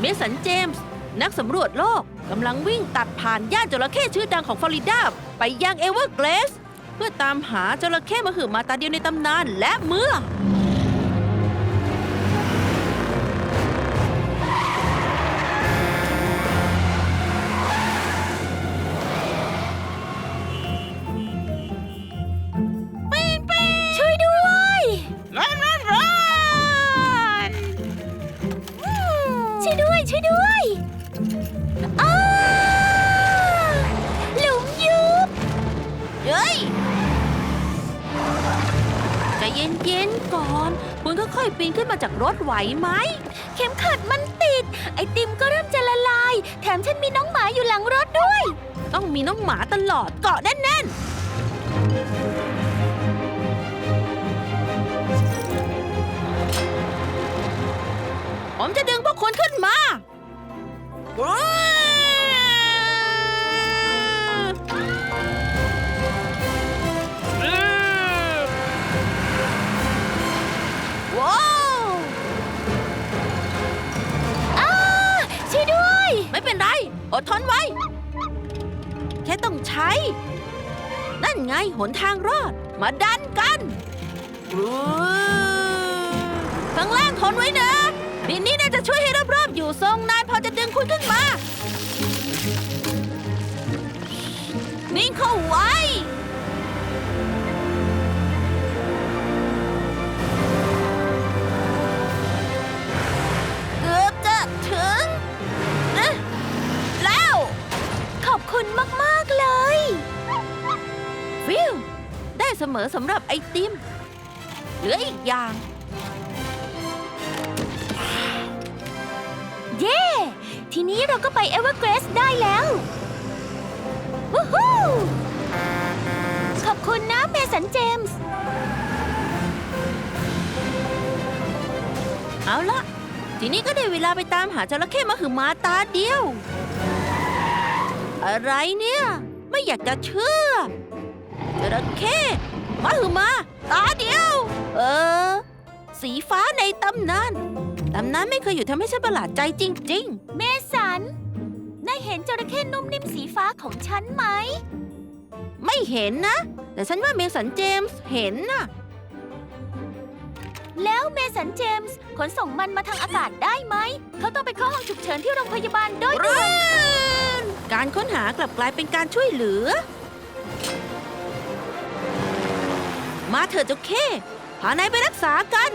เมสันเจมส์นักสำรวจโลกกำลังวิ่งตัดผ่านย่านจระเข้ชื่อดังของฟลอริดา ไปยังเอเวอร์เกรส เพื่อตามหาจระเข้มหึมาตาเดียวในตำนานและเมื่อ เย็นก่อนคุณค่อยๆปีนขึ้นมาจากรถไหวไหม เข็มขัดมันติด ไอติมก็เริ่มจะละลาย แถมฉันมีน้องหมาอยู่หลังรถด้วย ต้องมีน้องหมาตลอดเกาะแน่นๆ ผมจะดึงพวกคุณขึ้นมาว้า อดทนไว้ แค่ต้องใช้ นั่นไงหนทางรอด มาดันกันข้างล่างทนไว้นะดินนี้น่าจะช่วยให้รอบๆอยู่ทรงนานพอจะดึงคุณขึ้นมา นิ่งเข้าไว้ เสมอสำหรับไอติม เหลืออีกอย่าง เย้ ทีนี้เราก็ไปเอเวอร์เกรสได้แล้ววู้ฮู้ขอบคุณนะเมสันเจมส์ เอาละทีนี้ก็ได้เวลาไปตามหาจระเข้มาคือมาตาเดียว อะไรเนี่ย ไม่อยากจะเชื่อจระเข้ มาคือมา ตาเดียว เออ สีฟ้าในตำนาน ตำนานไม่เคยอยู่ทำให้ฉันประหลาดใจจริงเมสัน นายเห็นจระเข้นุ่มนิ่มสีฟ้าของฉันไหมๆไม่เห็นนะ แต่ฉันว่าเมสันเจมส์เห็นนะแล้วเมสันเจมส์ขนส่งมันมาทางอากาศได้ไหม เขาต้องไปเข้าห้องฉุกเฉินที่โรงพยาบาลโดยด่วน การค้นหากลับกลายเป็นการช่วยเหลือ มาเถอะเจ้าเข้พานายไปรักษากัน